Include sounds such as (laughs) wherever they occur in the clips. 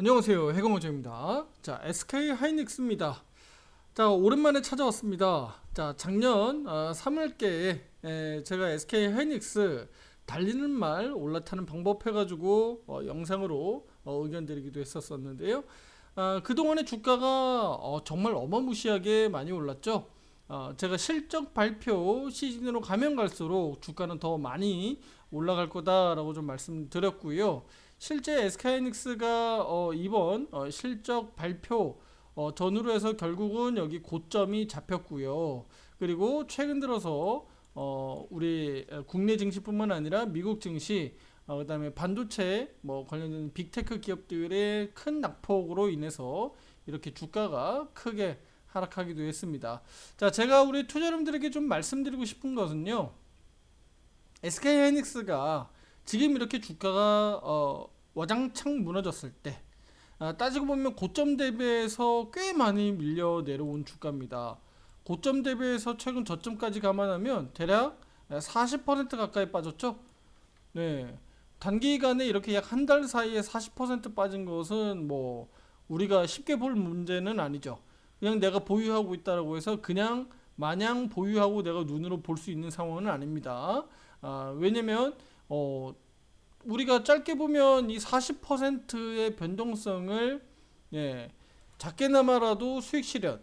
안녕하세요. 해공호조입니다. 자, SK 하이닉스입니다. 자, 오랜만에 찾아왔습니다. 자, 작년 어, 3월께에 에, 제가 SK 하이닉스 달리는 말 올라타는 방법 해가지고 어, 영상으로 어, 의견 드리기도 했었었는데요. 아, 그동안의 주가가 어, 정말 어마무시하게 많이 올랐죠. 어, 제가 실적 발표 시즌으로 가면 갈수록 주가는 더 많이 올라갈 거다라고 좀 말씀드렸고요. 실제 SK하이닉스가 어, 이번 어, 실적 발표 어, 전후로 해서 결국은 여기 고점이 잡혔고요. 그리고 최근 들어서 어, 우리 국내 증시뿐만 아니라 미국 증시 어, 그다음에 반도체 뭐 관련된 빅테크 기업들의 큰 낙폭으로 인해서 이렇게 주가가 크게 하락하기도 했습니다. 자, 제가 우리 투자자분들에게 좀 말씀드리고 싶은 것은요. SK 하이닉스가 지금 이렇게 주가가 어, 와장창 무너졌을 때 아, 따지고 보면 고점 대비해서 꽤 많이 밀려 내려온 주가입니다. 고점 대비해서 최근 저점까지 감안하면 대략 40% 가까이 빠졌죠. 네. 단기간에 이렇게 약 한 달 사이에 40% 빠진 것은 뭐 우리가 쉽게 볼 문제는 아니죠. 그냥 내가 보유하고 있다라고 해서 그냥 마냥 보유하고 내가 눈으로 볼 수 있는 상황은 아닙니다. 아, 왜냐면 어, 우리가 짧게 보면 이 40%의 변동성을 예, 작게나마라도 수익 실현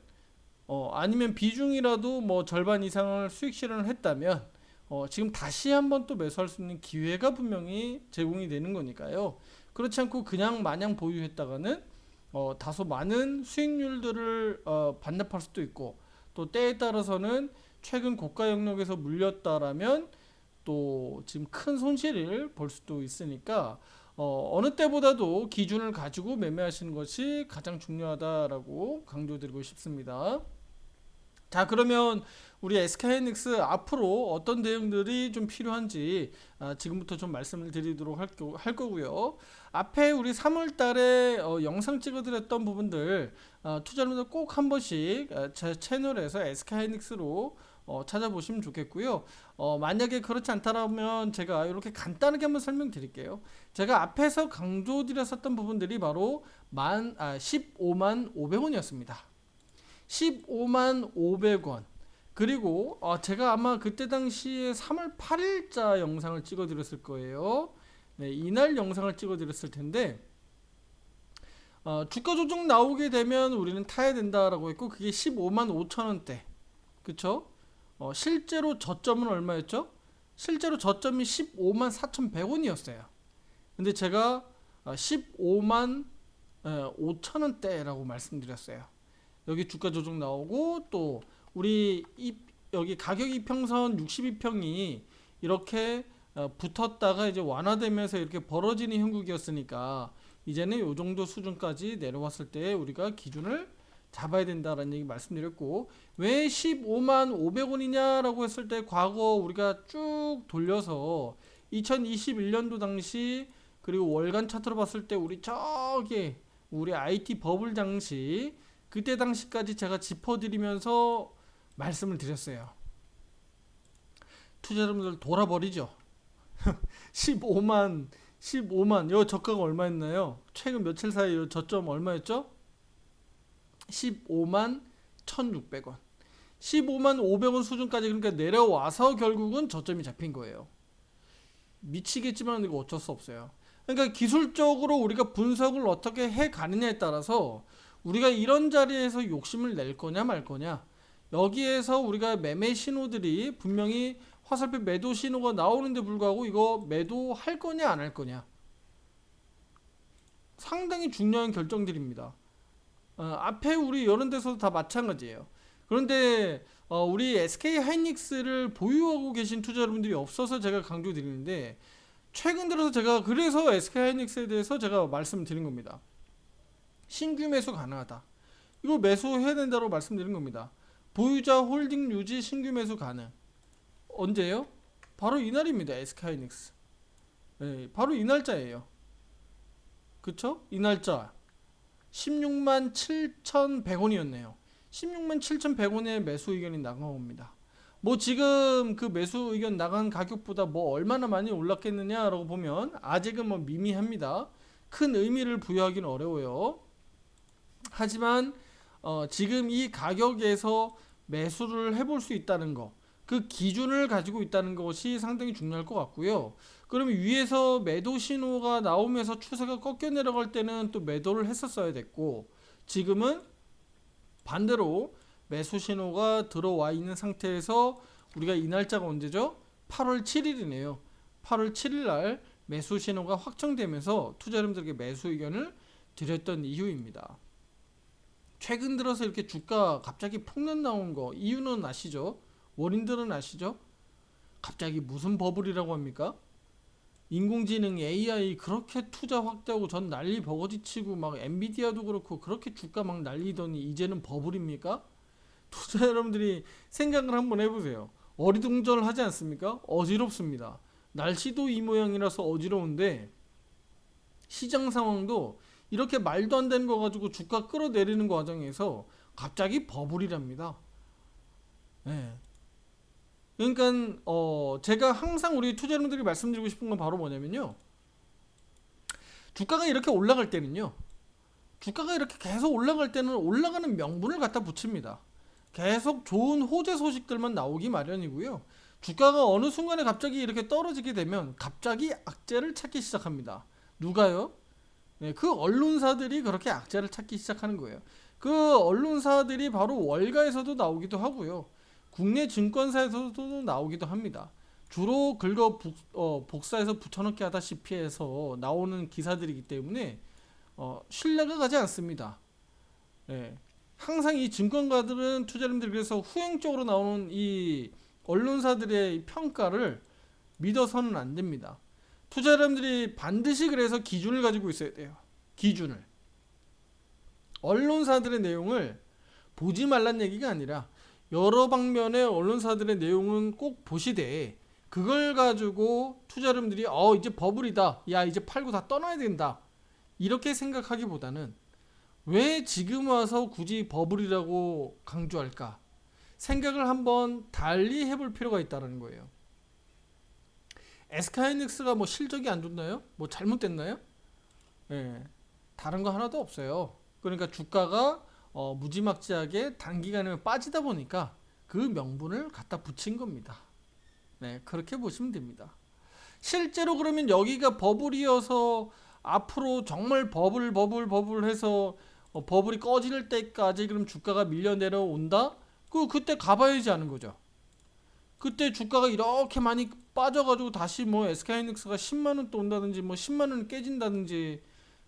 어, 아니면 비중이라도 뭐 절반 이상을 수익 실현을 했다면 어, 지금 다시 한번 또 매수할 수 있는 기회가 분명히 제공이 되는 거니까요. 그렇지 않고 그냥 마냥 보유했다가는 어, 다소 많은 수익률들을 어, 반납할 수도 있고 또 때에 따라서는 최근 고가 영역에서 물렸다라면 또 지금 큰 손실을 볼 수도 있으니까 어, 어느 때보다도 기준을 가지고 매매하시는 것이 가장 중요하다라고 강조드리고 싶습니다. 자 그러면 우리 SK하이닉스 앞으로 어떤 대응들이 좀 필요한지 아, 지금부터 좀 말씀을 드리도록 할, 거고요. 앞에 우리 3월달에 어, 영상 찍어드렸던 부분들 아, 투자자분들 꼭 한 번씩 아, 제 채널에서 SK하이닉스로 어, 찾아보시면 좋겠고요. 어, 만약에 그렇지 않다면 제가 이렇게 간단하게 한번 설명드릴게요. 제가 앞에서 강조드렸었던 부분들이 바로 만 아, 15만 500원이었습니다. 15만 500원. 그리고 어, 제가 아마 그때 당시에 3월 8일자 영상을 찍어드렸을 거예요. 네, 이날 영상을 찍어드렸을 텐데 어, 주가 조정 나오게 되면 우리는 타야 된다라고 했고 그게 15만 5천 원대. 그쵸? 어, 실제로 저점은 얼마였죠? 실제로 저점이 15만 4,100원이었어요. 근데 제가 15만 5천 원대라고 말씀드렸어요. 여기 주가 조정 나오고 또 우리 이, 여기 가격 이평선 62평이 이렇게 어, 붙었다가 이제 완화되면서 이렇게 벌어지는 형국이었으니까 이제는 이 정도 수준까지 내려왔을 때 우리가 기준을 잡아야 된다라는 얘기 말씀드렸고 왜 15만 500원이냐라고 했을 때 과거 우리가 쭉 돌려서 2021년도 당시 그리고 월간 차트로 봤을 때 우리 저기 우리 IT 버블 당시 그때 당시까지 제가 짚어드리면서 말씀을 드렸어요. 투자자분들 돌아버리죠. (laughs) 15만 15만 요 저가가 얼마였나요? 최근 며칠 사이 요 저점 얼마였죠? 15만 1,600원. 15만 500원 수준까지 그러니까 내려와서 결국은 저점이 잡힌 거예요. 미치겠지만 이거 어쩔 수 없어요. 그러니까 기술적으로 우리가 분석을 어떻게 해 가느냐에 따라서 우리가 이런 자리에서 욕심을 낼 거냐 말 거냐 여기에서 우리가 매매 신호들이 분명히 화살표 매도 신호가 나오는데 불구하고 이거 매도할 거냐 안 할 거냐 상당히 중요한 결정들입니다. 어, 앞에 우리 이런 데서도 다 마찬가지예요. 그런데 어, 우리 SK 하이닉스를 보유하고 계신 투자자분들이 없어서 제가 강조드리는데 최근 들어서 제가 그래서 SK 하이닉스에 대해서 제가 말씀드린 겁니다. 신규 매수 가능하다. 이거 매수해야 된다고 말씀드린 겁니다. 보유자 홀딩 유지 신규 매수 가능. 언제요? 바로 이날입니다. SK하이닉스. 네, 바로 이 날짜예요. 그쵸? 이 날짜. 16만 7,100원이었네요. 16만 7,100원의 매수 의견이 나간 겁니다. 뭐 지금 그 매수 의견 나간 가격보다 뭐 얼마나 많이 올랐겠느냐라고 보면 아직은 뭐 미미합니다. 큰 의미를 부여하기는 어려워요. 하지만 어, 지금 이 가격에서 매수를 해볼 수 있다는 거, 그 기준을 가지고 있다는 것이 상당히 중요할 것 같고요. 그러면 위에서 매도 신호가 나오면서 추세가 꺾여 내려갈 때는 또 매도를 했었어야 됐고, 지금은 반대로 매수 신호가 들어와 있는 상태에서 우리가 이 날짜가 언제죠? 8월 7일이네요. 8월 7일 날 매수 신호가 확정되면서 투자자분들에게 매수 의견을 드렸던 이유입니다. 최근 들어서 이렇게 주가 갑자기 폭락 나온 거 이유는 아시죠? 원인들은 아시죠? 갑자기 무슨 버블이라고 합니까? 인공지능 AI 그렇게 투자 확대하고 전 난리 버거지 치고 막 엔비디아도 그렇고 그렇게 주가 막 날리더니 이제는 버블입니까? (laughs) 투자 여러분들이 생각을 한번 해보세요. 어리둥절하지 않습니까? 어지럽습니다. 날씨도 이 모양이라서 어지러운데 시장 상황도 이렇게 말도 안 되는 거 가지고 주가 끌어내리는 과정에서 갑자기 버블이랍니다. 예. 그러니까 어 제가 항상 우리 투자자분들이 말씀드리고 싶은 건 바로 뭐냐면요. 주가가 이렇게 올라갈 때는요. 주가가 이렇게 계속 올라갈 때는 올라가는 명분을 갖다 붙입니다. 계속 좋은 호재 소식들만 나오기 마련이고요. 주가가 어느 순간에 갑자기 이렇게 떨어지게 되면 갑자기 악재를 찾기 시작합니다. 누가요? 네, 그 언론사들이 그렇게 악재를 찾기 시작하는 거예요. 그 언론사들이 바로 월가에서도 나오기도 하고요. 국내 증권사에서도 나오기도 합니다. 주로 긁어 복, 어, 복사해서 붙여넣기 하다시피 해서 나오는 기사들이기 때문에 어, 신뢰가 가지 않습니다. 네. 항상 이 증권가들은 투자자님들 그래서 후행적으로 나오는 이 언론사들의 평가를 믿어서는 안 됩니다. 투자자님들이 반드시 그래서 기준을 가지고 있어야 돼요. 기준을. 언론사들의 내용을 보지 말란 얘기가 아니라 여러 방면의 언론사들의 내용은 꼭 보시되 그걸 가지고 투자자님들이 어 이제 버블이다. 야 이제 팔고 다 떠나야 된다. 이렇게 생각하기보다는 왜 지금 와서 굳이 버블이라고 강조할까? 생각을 한번 달리 해볼 필요가 있다는 거예요. 에스카이닉스가 뭐 실적이 안 좋나요? 뭐 잘못됐나요? 예, 다른 거 하나도 없어요. 그러니까 주가가 어, 무지막지하게 단기간에 빠지다 보니까 그 명분을 갖다 붙인 겁니다. 네, 그렇게 보시면 됩니다. 실제로 그러면 여기가 버블이어서 앞으로 정말 버블 버블 버블 해서 어, 버블이 꺼질 때까지 그럼 주가가 밀려 내려온다? 그 그때 가봐야지 하는 거죠. 그때 주가가 이렇게 많이 빠져가지고 다시 뭐 SK하이닉스가 10만 원 또 온다든지 뭐 10만 원 깨진다든지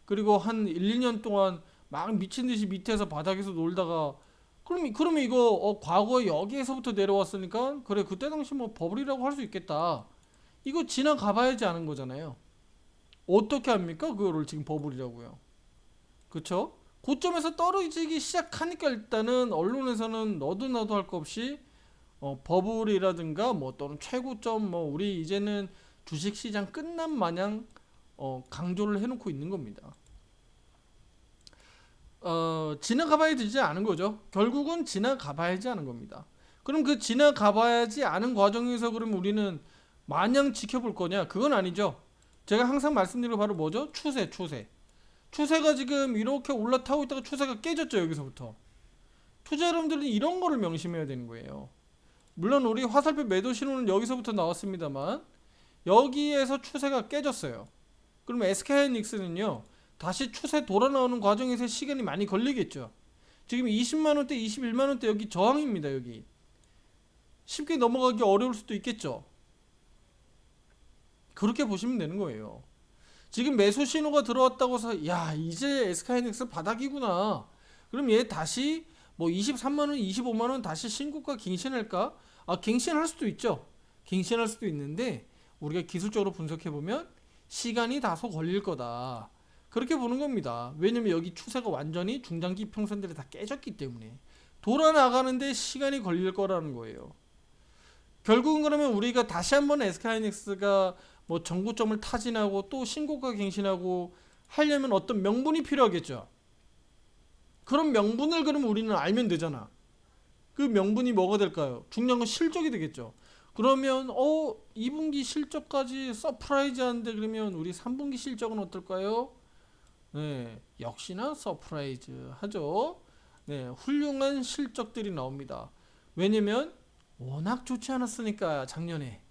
그리고 한 1, 2년 동안 막 미친 듯이 밑에서 바닥에서 놀다가 그럼 그러면 이거 어, 과거에 여기에서부터 내려왔으니까 그래 그때 당시 뭐 버블이라고 할 수 있겠다. 이거 지나가 봐야지 아는 거잖아요. 어떻게 합니까? 그거를 지금 버블이라고요. 그쵸? 고점에서 떨어지기 시작하니까 일단은 언론에서는 너도 나도 할거 없이 어, 버블이라든가 뭐 또는 최고점 뭐 우리 이제는 주식 시장 끝난 마냥 어, 강조를 해놓고 있는 겁니다. 어, 지나가봐야 되지 않은 거죠. 결국은 지나가봐야지 않은 겁니다. 그럼 그 지나가봐야지 않은 과정에서 그럼 우리는 마냥 지켜볼 거냐? 그건 아니죠. 제가 항상 말씀드리는 거 바로 뭐죠? 추세, 추세. 추세가 지금 이렇게 올라타고 있다가 추세가 깨졌죠 여기서부터. 투자 여러분들은 이런 거를 명심해야 되는 거예요. 물론 우리 화살표 매도 신호는 여기서부터 나왔습니다만 여기에서 추세가 깨졌어요. 그럼 SK하이닉스는요 다시 추세 돌아 나오는 과정에서 시간이 많이 걸리겠죠. 지금 20만 원대, 21만 원대 여기 저항입니다 여기. 쉽게 넘어가기 어려울 수도 있겠죠. 그렇게 보시면 되는 거예요. 지금 매수 신호가 들어왔다고 해서 야 이제 SK하이닉스 바닥이구나. 그럼 얘 다시 뭐 23만 원, 25만 원 다시 신고가 갱신할까? 아 갱신할 수도 있죠. 갱신할 수도 있는데 우리가 기술적으로 분석해 보면 시간이 다소 걸릴 거다. 그렇게 보는 겁니다. 왜냐면 여기 추세가 완전히 중장기 평선들이 다 깨졌기 때문에 돌아 나가는데 시간이 걸릴 거라는 거예요. 결국은 그러면 우리가 다시 한번 SK하이닉스가 뭐 정고점을 타진하고 또 신고가 갱신하고 하려면 어떤 명분이 필요하겠죠. 그런 명분을 그러면 우리는 알면 되잖아. 그 명분이 뭐가 될까요? 중요한 건 실적이 되겠죠. 그러면 어 2분기 실적까지 서프라이즈한데 그러면 우리 3분기 실적은 어떨까요? 네, 역시나 서프라이즈 하죠. 네, 훌륭한 실적들이 나옵니다. 왜냐면 워낙 좋지 않았으니까 작년에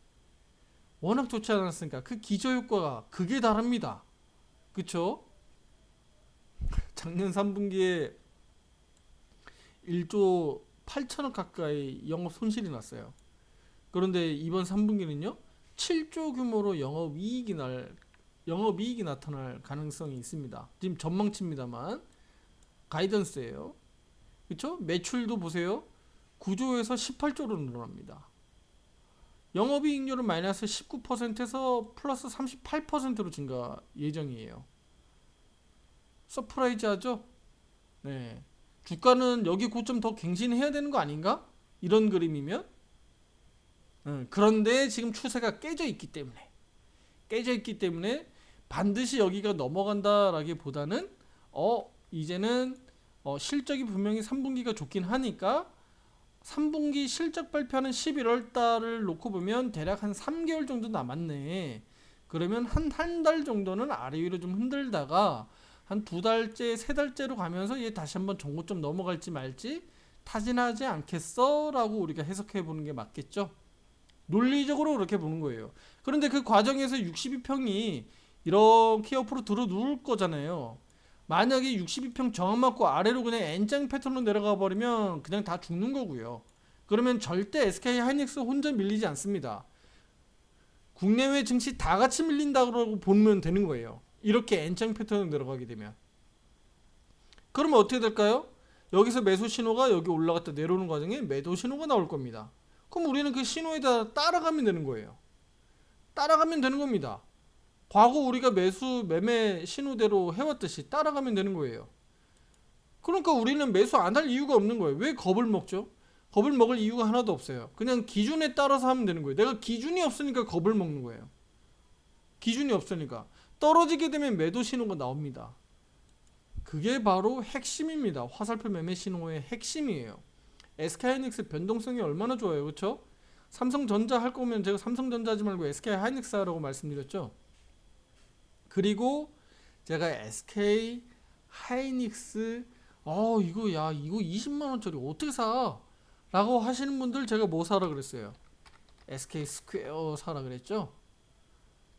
워낙 좋지 않았으니까 그 기저 효과가 극에 달합니다. 그쵸? 작년 3분기에 1조 8천억 가까이 영업 손실이 났어요. 그런데 이번 3분기는요, 7조 규모로 영업 이익이 날 영업 이익이 나타날 가능성이 있습니다. 지금 전망치입니다만 가이던스예요. 그렇죠? 매출도 보세요. 9조에서 18조로 늘어납니다. 영업이익률은 마이너스 19%에서 플러스 38%로 증가 예정이에요. 서프라이즈하죠? 네. 주가는 여기 고점 더 갱신해야 되는 거 아닌가? 이런 그림이면 음, 그런데 지금 추세가 깨져 있기 때문에 깨져 있기 때문에 반드시 여기가 넘어간다라기보다는 어 이제는 어, 실적이 분명히 3분기가 좋긴 하니까 3분기 실적 발표하는 11월 달을 놓고 보면 대략 한 3개월 정도 남았네. 그러면 한 한 달 정도는 아래 위로 좀 흔들다가 한 두 달째, 세 달째로 가면서 얘 다시 한번 종고점 넘어갈지 말지 타진하지 않겠어라고 우리가 해석해 보는 게 맞겠죠. 논리적으로 그렇게 보는 거예요. 그런데 그 과정에서 62평이 이렇게 옆으로 들어 누울 거잖아요. 만약에 62평 저항 맞고 아래로 그냥 N장 패턴으로 내려가 버리면 그냥 다 죽는 거고요. 그러면 절대 SK 하이닉스 혼자 밀리지 않습니다. 국내외 증시 다 같이 밀린다고 보면 되는 거예요. 이렇게 N장 패턴으로 내려가게 되면. 그러면 어떻게 될까요? 여기서 매수 신호가 여기 올라갔다 내려오는 과정에 매도 신호가 나올 겁니다. 그럼 우리는 그 신호에 따라 따라가면 되는 거예요. 따라가면 되는 겁니다. 과거 우리가 매수 매매 신호대로 해왔듯이 따라가면 되는 거예요. 그러니까 우리는 매수 안 할 이유가 없는 거예요. 왜 겁을 먹죠? 겁을 먹을 이유가 하나도 없어요. 그냥 기준에 따라서 하면 되는 거예요. 내가 기준이 없으니까 겁을 먹는 거예요. 기준이 없으니까 떨어지게 되면 매도 신호가 나옵니다. 그게 바로 핵심입니다. 화살표 매매 신호의 핵심이에요. SK하이닉스 변동성이 얼마나 좋아요, 그렇죠? 삼성전자 할 거면 제가 삼성전자 하지 말고 SK하이닉스 하라고 말씀드렸죠. 그리고 제가 SK 하이닉스 어 이거 야 이거 20만 원짜리 어떻게 사? 라고 하시는 분들 제가 뭐 사라 그랬어요? SK 스퀘어 사라 그랬죠?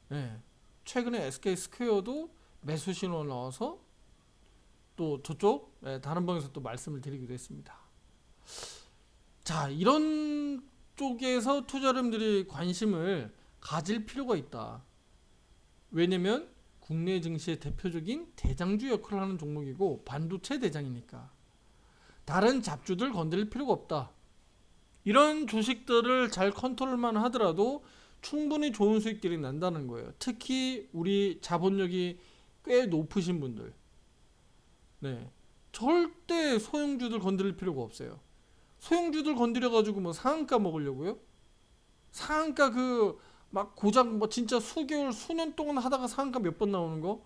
네. 최근에 SK 스퀘어도 매수 신호 나와서 또 저쪽 네, 다른 방에서 또 말씀을 드리기도 했습니다. 자, 이런 쪽에서 투자자분들이 관심을 가질 필요가 있다. 왜냐면 국내 증시의 대표적인 대장주 역할을 하는 종목이고 반도체 대장이니까 다른 잡주들 건드릴 필요가 없다. 이런 주식들을 잘 컨트롤만 하더라도 충분히 좋은 수익들이 난다는 거예요. 특히 우리 자본력이 꽤 높으신 분들. 네. 절대 소형주들 건드릴 필요가 없어요. 소형주들 건드려 가지고 뭐 상한가 먹으려고요? 상한가 그 막 고작 뭐 진짜 수개월 수년 동안 하다가 상한가 몇 번 나오는 거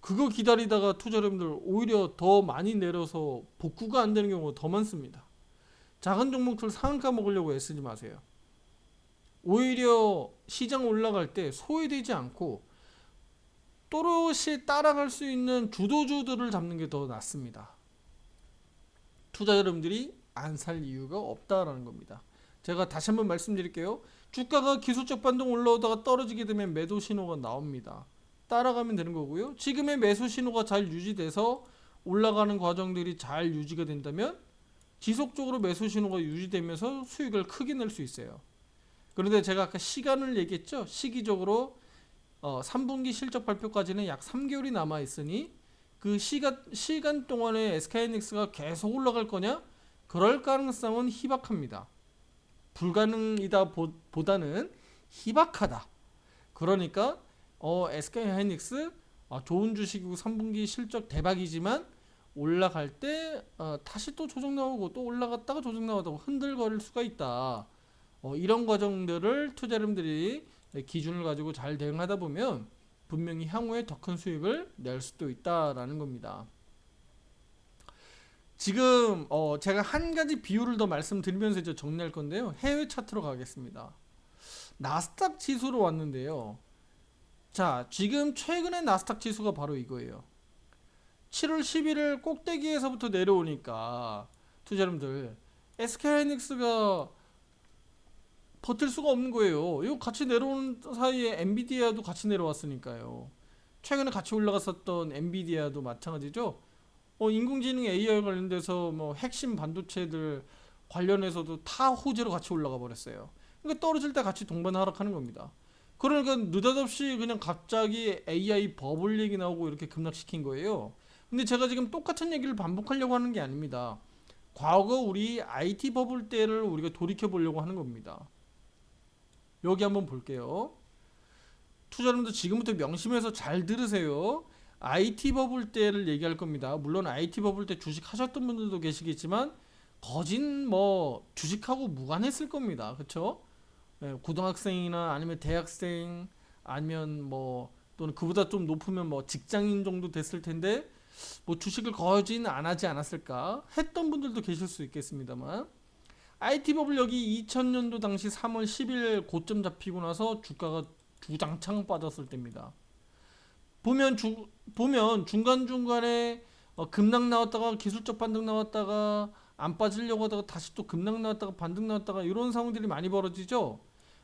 그거 기다리다가 투자자분들 오히려 더 많이 내려서 복구가 안 되는 경우가 더 많습니다. 작은 종목들 상한가 먹으려고 애쓰지 마세요. 오히려 시장 올라갈 때 소외되지 않고 또렷이 따라갈 수 있는 주도주들을 잡는 게 더 낫습니다. 투자 여러분들이 안 살 이유가 없다라는 겁니다. 제가 다시 한번 말씀드릴게요. 주가가 기술적 반동 올라오다가 떨어지게 되면 매도 신호가 나옵니다. 따라가면 되는 거고요. 지금의 매수 신호가 잘 유지돼서 올라가는 과정들이 잘 유지가 된다면 지속적으로 매수 신호가 유지되면서 수익을 크게 낼 수 있어요. 그런데 제가 아까 시간을 얘기했죠. 시기적으로 어, 3분기 실적 발표까지는 약 3개월이 남아 있으니 그 시간 시간 동안에 SK하이닉스가 계속 올라갈 거냐? 그럴 가능성은 희박합니다. 불가능이다 보, 보다는 희박하다. 그러니까 어, SK하이닉스 어, 좋은 주식이고 3분기 실적 대박이지만 올라갈 때 어, 다시 또 조정 나오고 또 올라갔다가 조정 나오다가 흔들거릴 수가 있다. 어, 이런 과정들을 투자자분들이 기준을 가지고 잘 대응하다 보면 분명히 향후에 더 큰 수익을 낼 수도 있다라는 겁니다. 지금 어 제가 한 가지 비율을 더 말씀드리면서 이제 정리할 건데요. 해외 차트로 가겠습니다. 나스닥 지수로 왔는데요. 자, 지금 최근의 나스닥 지수가 바로 이거예요. 7월 11일 꼭대기에서부터 내려오니까 투자자분들 SK하이닉스가 버틸 수가 없는 거예요. 이거 같이 내려오는 사이에 엔비디아도 같이 내려왔으니까요. 최근에 같이 올라갔었던 엔비디아도 마찬가지죠. 어, 인공지능 AI 관련돼서 뭐 핵심 반도체들 관련해서도 다 호재로 같이 올라가 버렸어요. 그러니까 떨어질 때 같이 동반 하락하는 겁니다. 그러니까 느닷없이 그냥 갑자기 AI 버블 얘기 나오고 이렇게 급락시킨 거예요. 근데 제가 지금 똑같은 얘기를 반복하려고 하는 게 아닙니다. 과거 우리 IT 버블 때를 우리가 돌이켜 보려고 하는 겁니다. 여기 한번 볼게요. 투자자분들 지금부터 명심해서 잘 들으세요. IT 버블 때를 얘기할 겁니다. 물론 IT 버블 때 주식 하셨던 분들도 계시겠지만 거진 뭐 주식하고 무관했을 겁니다. 그렇죠? 고등학생이나 아니면 대학생 아니면 뭐 또는 그보다 좀 높으면 뭐 직장인 정도 됐을 텐데 뭐 주식을 거진 안 하지 않았을까 했던 분들도 계실 수 있겠습니다만 IT 버블 여기 2000년도 당시 3월 10일 고점 잡히고 나서 주가가 주장창 빠졌을 때입니다. 보면 주, 보면 중간 중간에 어, 급락 나왔다가 기술적 반등 나왔다가 안 빠지려고 하다가 다시 또 급락 나왔다가 반등 나왔다가 이런 상황들이 많이 벌어지죠.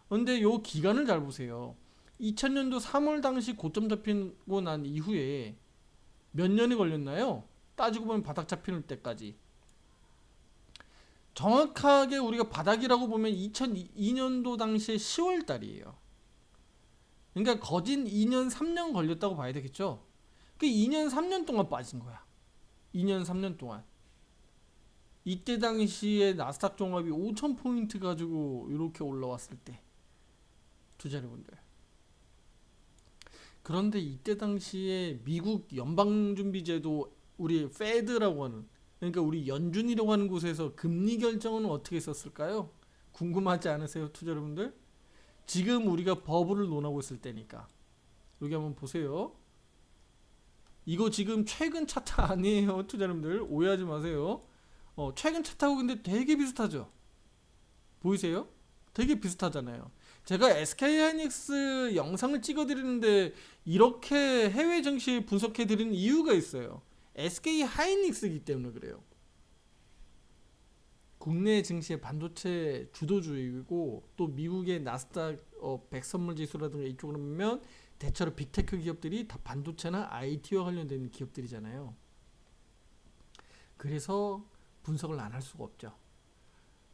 근데 요 기간을 잘 보세요. 2000년도 3월 당시 고점 잡히고 난 이후에 몇 년이 걸렸나요? 따지고 보면 바닥 잡히는 때까지. 정확하게 우리가 바닥이라고 보면 2002년도 당시에 10월 달이에요. 그러니까 거진 2년 3년 걸렸다고 봐야 되겠죠. 그 2년 3년 동안 빠진 거야. 2년 3년 동안. 이때 당시에 나스닥 종합이 5천 포인트 가지고 이렇게 올라왔을 때 투자자분들. 그런데 이때 당시에 미국 연방준비제도 우리 페드라고 하는 그러니까 우리 연준이라고 하는 곳에서 금리 결정은 어떻게 했었을까요? 궁금하지 않으세요, 투자 여러분들? 지금 우리가 버블을 논하고 있을 때니까 여기 한번 보세요. 이거 지금 최근 차트 (laughs) 아니에요, 투자 여러분들 오해하지 마세요. 어, 최근 차트하고 근데 되게 비슷하죠. 보이세요? 되게 비슷하잖아요. 제가 SK 하이닉스 영상을 찍어드리는데 이렇게 해외 증시 분석해드리는 이유가 있어요. SK 하이닉스이기 때문에 그래요. 국내 증시의 반도체 주도주이고 또 미국의 나스닥 어, 100 선물 지수라든가 이쪽으로 보면 대체로 빅테크 기업들이 다 반도체나 IT와 관련된 기업들이잖아요. 그래서 분석을 안 할 수가 없죠.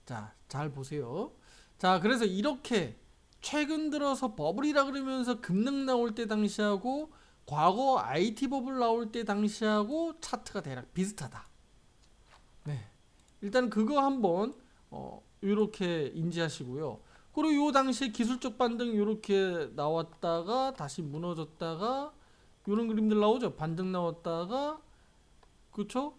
자, 잘 보세요. 자, 그래서 이렇게 최근 들어서 버블이라 그러면서 급락 나올 때 당시하고 과거 IT 버블 나올 때 당시하고 차트가 대략 비슷하다. 네. 일단 그거 한번 어, 이렇게 인지하시고요. 그리고 요 당시에 기술적 반등 이렇게 나왔다가 다시 무너졌다가 이런 그림들 나오죠. 반등 나왔다가 그렇죠?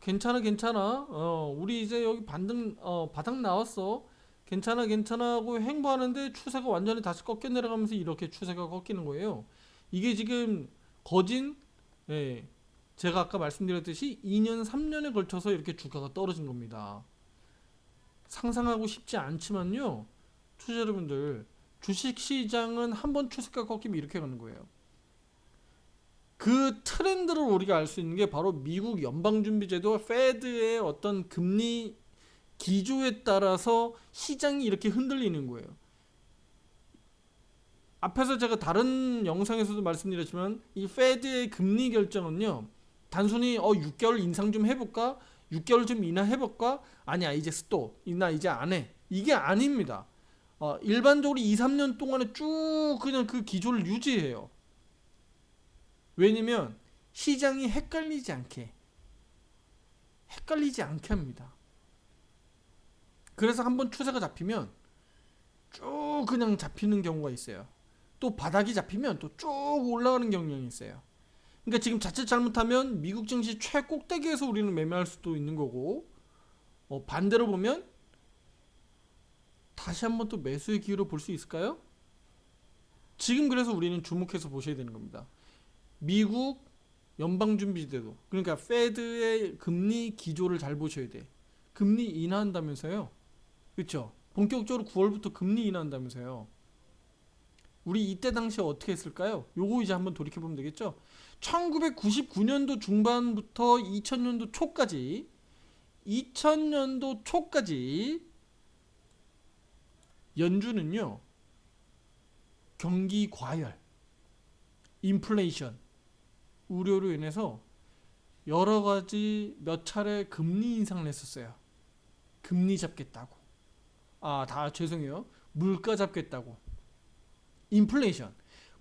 괜찮아 괜찮아. 어, 우리 이제 여기 반등 어, 바닥 나왔어. 괜찮아 괜찮아 하고 행보하는데 추세가 완전히 다시 꺾여 내려가면서 이렇게 추세가 꺾이는 거예요. 이게 지금 거진 예, 제가 아까 말씀드렸듯이 2년 3년에 걸쳐서 이렇게 주가가 떨어진 겁니다. 상상하고 싶지 않지만요. 투자 여러분들 주식 시장은 한 번 추세가 꺾이면 이렇게 가는 거예요. 그 트렌드를 우리가 알 수 있는 게 바로 미국 연방준비제도 페드의 어떤 금리 기조에 따라서 시장이 이렇게 흔들리는 거예요. 앞에서 제가 다른 영상에서도 말씀드렸지만 이 페드의 금리 결정은요 단순히 어 6개월 인상 좀 해볼까? 6개월 좀 인하 해볼까? 아니야 이제 스톱 나 이제 안 해. 이게 아닙니다. 어, 일반적으로 2, 3년 동안에 쭉 그냥 그 기조를 유지해요. 왜냐면 시장이 헷갈리지 않게 헷갈리지 않게 합니다. 그래서 한번 추세가 잡히면 쭉 그냥 잡히는 경우가 있어요. 또 바닥이 잡히면 또 쭉 올라가는 경향이 있어요. 그러니까 지금 자칫 잘못하면 미국 증시 최꼭대기에서 우리는 매매할 수도 있는 거고 어, 반대로 보면 다시 한번 또 매수의 기회로 볼 수 있을까요? 지금 그래서 우리는 주목해서 보셔야 되는 겁니다. 미국 연방준비제도 그러니까 페드의 금리 기조를 잘 보셔야 돼. 금리 인하한다면서요? 그렇죠? 본격적으로 9월부터 금리 인하한다면서요? 우리 이때 당시에 어떻게 했을까요? 요거 이제 한번 돌이켜 보면 되겠죠. 1999년도 중반부터 2000년도 초까지 2000년도 초까지 연준은요. 경기 과열, 인플레이션, 우려로 인해서 여러 가지 몇 차례 금리 인상을 했었어요. 금리 잡겠다고. 아, 다 죄송해요. 물가 잡겠다고. 인플레이션.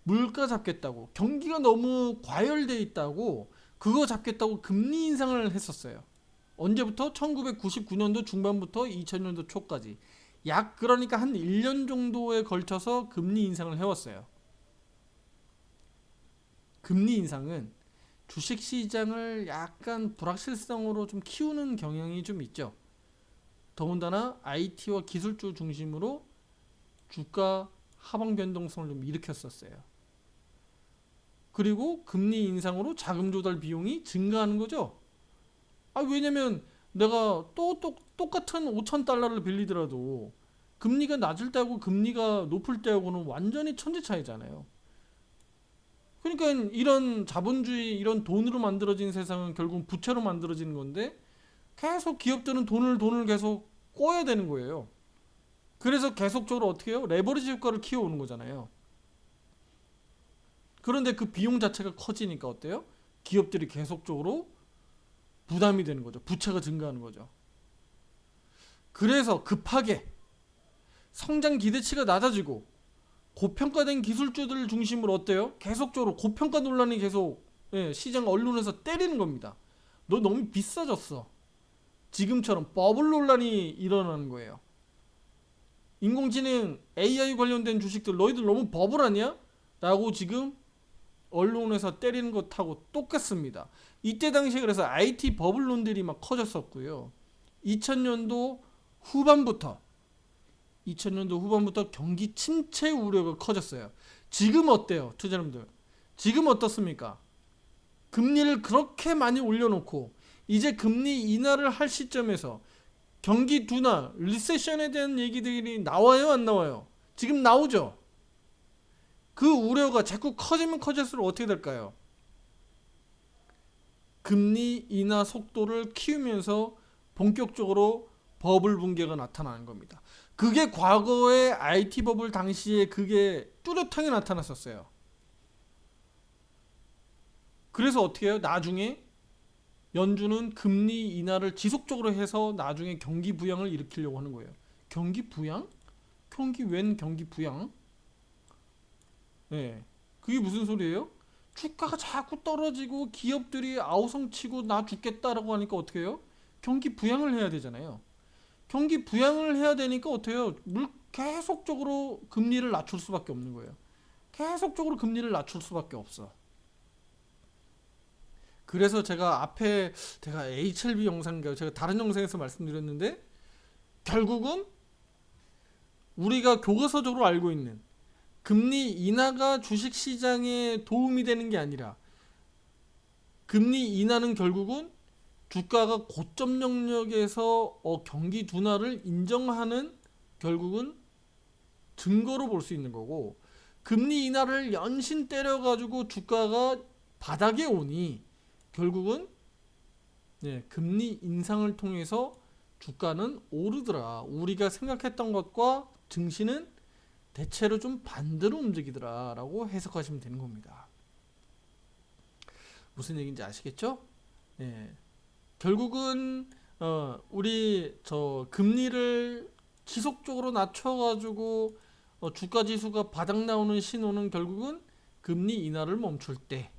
물가 잡겠다고. 경기가 너무 과열돼 있다고 그거 잡겠다고 금리 인상을 했었어요. 언제부터? 1999년도 중반부터 2000년도 초까지. 약 그러니까 한 1년 정도에 걸쳐서 금리 인상을 해왔어요. 금리 인상은 주식 시장을 약간 불확실성으로 좀 키우는 경향이 좀 있죠. 더군다나 IT와 기술주 중심으로 주가 하방 변동성을 좀 일으켰었어요. 그리고 금리 인상으로 자금 조달 비용이 증가하는 거죠. 아 왜냐면 내가 또, 또 똑같은 5천 달러를 빌리더라도 금리가 낮을 때하고 금리가 높을 때하고는 완전히 천지 차이잖아요. 그러니까 이런 자본주의 이런 돈으로 만들어진 세상은 결국 부채로 만들어지는 건데 계속 기업들은 돈을 돈을 계속 꿔야 되는 거예요. 그래서 계속적으로 어떻게 해요? 레버리지 효과를 키워오는 거잖아요. 그런데 그 비용 자체가 커지니까 어때요? 기업들이 계속적으로 부담이 되는 거죠. 부채가 증가하는 거죠. 그래서 급하게 성장 기대치가 낮아지고 고평가된 기술주들을 중심으로 어때요? 계속적으로 고평가 논란이 계속 예, 시장 언론에서 때리는 겁니다. 너 너무 비싸졌어. 지금처럼 버블 논란이 일어나는 거예요. 인공지능 AI 관련된 주식들 너희들 너무 버블 아니야? 라고 지금 언론에서 때리는 것하고 똑같습니다. 이때 당시에 그래서 IT 버블론들이 막 커졌었고요. 2000년도 후반부터 2000년도 후반부터 경기 침체 우려가 커졌어요. 지금 어때요, 투자자분들? 지금 어떻습니까? 금리를 그렇게 많이 올려놓고 이제 금리 인하를 할 시점에서 경기 둔화, 리세션에 대한 얘기들이 나와요, 안 나와요? 지금 나오죠. 그 우려가 자꾸 커지면 커질수록 어떻게 될까요? 금리 인하 속도를 키우면서 본격적으로 버블 붕괴가 나타나는 겁니다. 그게 과거의 IT 버블 당시에 그게 뚜렷하게 나타났었어요. 그래서 어떻게 해요? 나중에 연준은 금리 인하를 지속적으로 해서 나중에 경기 부양을 일으키려고 하는 거예요. 경기 부양? 경기 웬 경기 부양? 네. 그게 무슨 소리예요? 주가가 자꾸 떨어지고 기업들이 아우성치고 나 죽겠다라고 하니까 어떻게 해요? 경기 부양을 해야 되잖아요. 경기 부양을 해야 되니까 해요? 물 계속적으로 금리를 낮출 수밖에 없는 거예요. 계속적으로 금리를 낮출 수밖에 없어. 그래서 제가 앞에 제가 HLB 영상인가요? 제가 다른 영상에서 말씀드렸는데 결국은 우리가 교과서적으로 알고 있는 금리 인하가 주식 시장에 도움이 되는 게 아니라 금리 인하는 결국은 주가가 고점 영역에서 어, 경기 둔화를 인정하는 결국은 증거로 볼 수 있는 거고 금리 인하를 연신 때려 가지고 주가가 바닥에 오니 결국은 네, 금리 인상을 통해서 주가는 오르더라. 우리가 생각했던 것과 증시는 대체로 좀 반대로 움직이더라라고 해석하시면 되는 겁니다. 무슨 얘기인지 아시겠죠? 네. 결국은 어, 우리 저 금리를 지속적으로 낮춰가지고 어, 주가 지수가 바닥 나오는 신호는 결국은 금리 인하를 멈출 때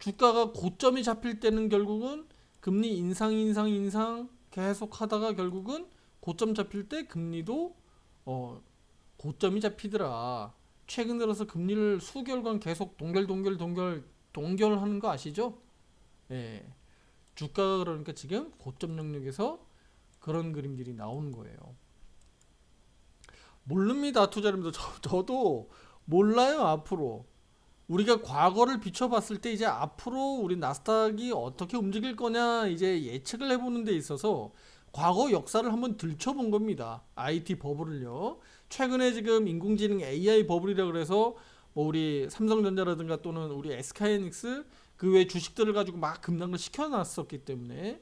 주가가 고점이 잡힐 때는 결국은 금리 인상 인상 인상 계속 하다가 결국은 고점 잡힐 때 금리도 어 고점이 잡히더라. 최근 들어서 금리를 수개월간 계속 동결 동결 동결 동결하는 거 아시죠? 예. 주가가 그러니까 지금 고점 영역에서 그런 그림들이 나오는 거예요. 모릅니다, 투자자님들. 저, 저도 몰라요, 앞으로. 우리가 과거를 비춰봤을 때 이제 앞으로 우리 나스닥이 어떻게 움직일 거냐 이제 예측을 해보는 데 있어서 과거 역사를 한번 들춰본 겁니다. IT 버블을요. 최근에 지금 인공지능 AI 버블이라 그래서 뭐 우리 삼성전자라든가 또는 우리 SK하이닉스 그 외 주식들을 가지고 막 급락을 시켜놨었기 때문에.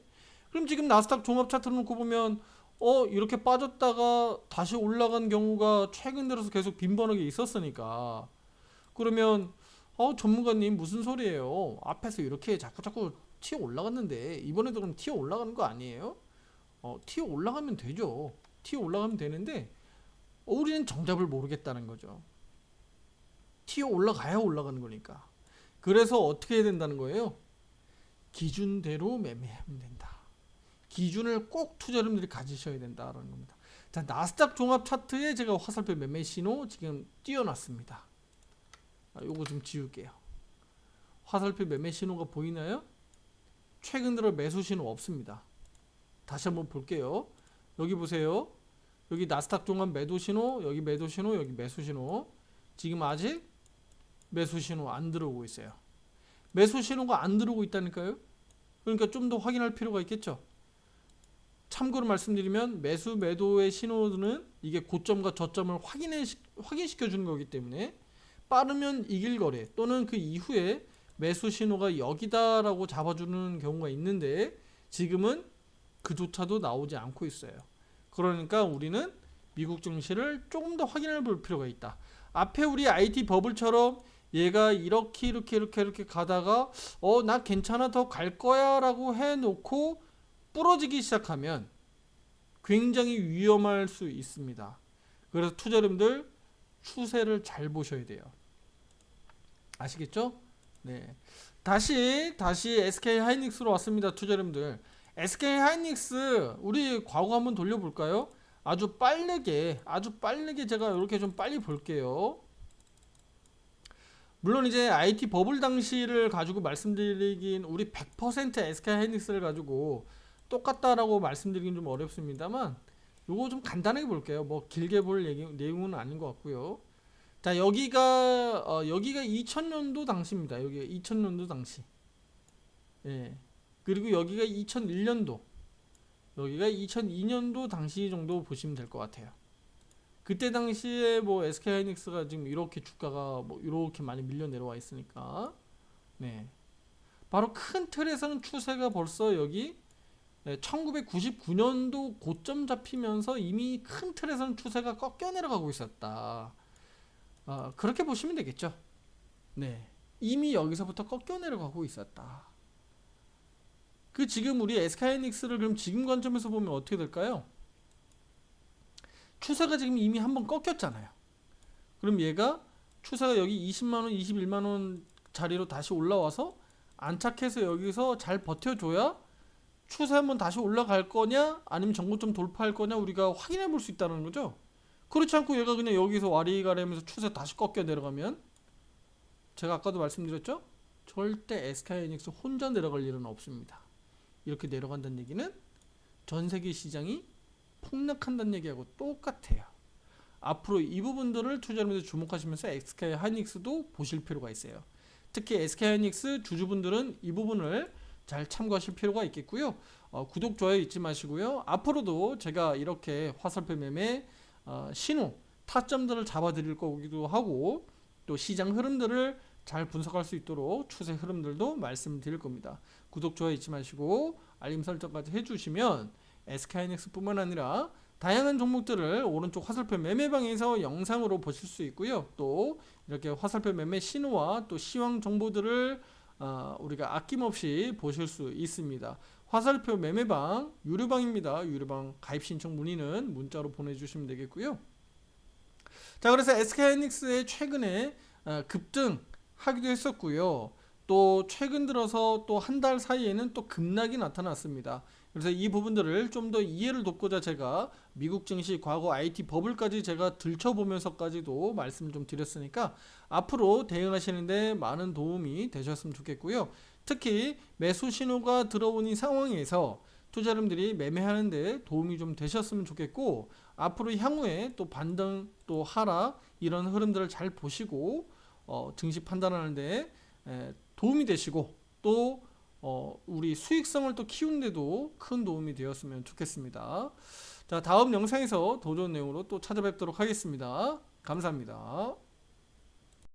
그럼 지금 나스닥 종합 차트를 놓고 보면 어 이렇게 빠졌다가 다시 올라간 경우가 최근 들어서 계속 빈번하게 있었으니까. 그러면 어 전문가님 무슨 소리예요? 앞에서 이렇게 자꾸 자꾸 튀어 올라갔는데 이번에도 그럼 튀어 올라가는 거 아니에요? 어 튀어 올라가면 되죠. 튀어 올라가면 되는데 어, 우리는 정답을 모르겠다는 거죠 튀어 올라가야 올라가는 거니까 그래서 어떻게 해야 된다는 거예요? 기준대로 매매하면 된다. 기준을 꼭 투자자분들이 가지셔야 된다라는 겁니다. 자, 나스닥 종합 차트에 제가 화살표 매매 신호 지금 띄워놨습니다. 아, 요거 좀 지울게요. 화살표 매매 신호가 보이나요? 최근 들어 매수 신호 없습니다. 다시 한번 볼게요. 여기 보세요. 여기 나스닥 종합 매도 신호, 여기 매도 신호, 여기 매수 신호. 지금 아직 매수 신호 안 들어오고 있어요. 매수 신호가 안 들어오고 있다니까요. 그러니까 좀 더 확인할 필요가 있겠죠. 참고로 말씀드리면 매수 매도의 신호는 이게 고점과 저점을 확인해 확인시켜 주는 거기 때문에 빠르면 이길 거래 또는 그 이후에 매수 신호가 여기다라고 잡아주는 경우가 있는데 지금은 그조차도 나오지 않고 있어요. 그러니까 우리는 미국 증시를 조금 더 확인해 볼 필요가 있다. 앞에 우리 IT 버블처럼 얘가 이렇게 이렇게 이렇게 이렇게 가다가 어 나 괜찮아 더 갈 거야라고 해놓고 부러지기 시작하면 굉장히 위험할 수 있습니다. 그래서 투자자분들 추세를 잘 보셔야 돼요. 아시겠죠? 네. 다시 다시 SK 하이닉스로 왔습니다, 투자자분들. SK 하이닉스 우리 과거 한번 돌려볼까요? 아주 빠르게 아주 빠르게 제가 이렇게 좀 빨리 볼게요. 물론 이제 IT 버블 당시를 가지고 말씀드리긴 우리 100% SK 하이닉스를 가지고 똑같다라고 말씀드리긴 좀 어렵습니다만 요거 좀 간단하게 볼게요. 뭐 길게 볼 얘기, 내용은 아닌 것 같고요. 자 여기가 어, 여기가 2000년도 당시입니다. 여기 2000년도 당시. 예. 그리고 여기가 2001년도. 여기가 2002년도 당시 정도 보시면 될 것 같아요. 그때 당시에 뭐 SK 하이닉스가 지금 이렇게 주가가 뭐 이렇게 많이 밀려 내려와 있으니까 네. 바로 큰 틀에서는 추세가 벌써 여기 네, 1999년도 고점 잡히면서 이미 큰 틀에서는 추세가 꺾여 내려가고 있었다. 어, 그렇게 보시면 되겠죠. 네. 이미 여기서부터 꺾여 내려가고 있었다. 그 지금 우리 SK하이닉스를 그럼 지금 관점에서 보면 어떻게 될까요? 추세가 지금 이미 한번 꺾였잖아요. 그럼 얘가 추세가 여기 20만 원, 21만 원 자리로 다시 올라와서 안착해서 여기서 잘 버텨줘야 추세 한번 다시 올라갈 거냐 아니면 정고점 돌파할 거냐 우리가 확인해 볼 수 있다는 거죠. 그렇지 않고 얘가 그냥 여기서 와리가리하면서 추세 다시 꺾여 내려가면 제가 아까도 말씀드렸죠. 절대 SK하이닉스 혼자 내려갈 일은 없습니다. 이렇게 내려간다는 얘기는 전 세계 시장이 폭락한다는 얘기하고 똑같아요. 앞으로 이 부분들을 투자자분들 주목하시면서 SK 하이닉스도 보실 필요가 있어요. 특히 SK 하이닉스 주주분들은 이 부분을 잘 참고하실 필요가 있겠고요. 어, 구독, 좋아요 잊지 마시고요. 앞으로도 제가 이렇게 화살표 매매 어, 신호, 타점들을 잡아드릴 거기도 하고 또 시장 흐름들을 잘 분석할 수 있도록 추세 흐름들도 말씀드릴 겁니다. 구독, 좋아요 잊지 마시고 알림 설정까지 해주시면 SK하이닉스뿐만 아니라 다양한 종목들을 오른쪽 화살표 매매방에서 영상으로 보실 수 있고요. 또 이렇게 화살표 매매 신호와 또 시황 정보들을 어, 우리가 아낌없이 보실 수 있습니다. 화살표 매매방 유료방입니다. 유료방 가입 신청 문의는 문자로 보내주시면 되겠고요. 자 그래서 SK하이닉스의 최근에 어, 급등하기도 했었고요. 또 최근 들어서 또 한 달 사이에는 또 급락이 나타났습니다. 그래서 이 부분들을 좀 더 이해를 돕고자 제가 미국 증시 과거 IT 버블까지 제가 들춰보면서까지도 말씀 좀 드렸으니까 앞으로 대응하시는데 많은 도움이 되셨으면 좋겠고요. 특히 매수 신호가 들어온 이 상황에서 투자자분들이 매매하는데 도움이 좀 되셨으면 좋겠고 앞으로 향후에 또 반등 또 하락 이런 흐름들을 잘 보시고 어, 증시 판단하는데 에, 도움이 되시고 또 어, 우리 수익성을 또 키우는데도 큰 도움이 되었으면 좋겠습니다. 자, 다음 영상에서 더 좋은 내용으로 또 찾아뵙도록 하겠습니다. 감사합니다.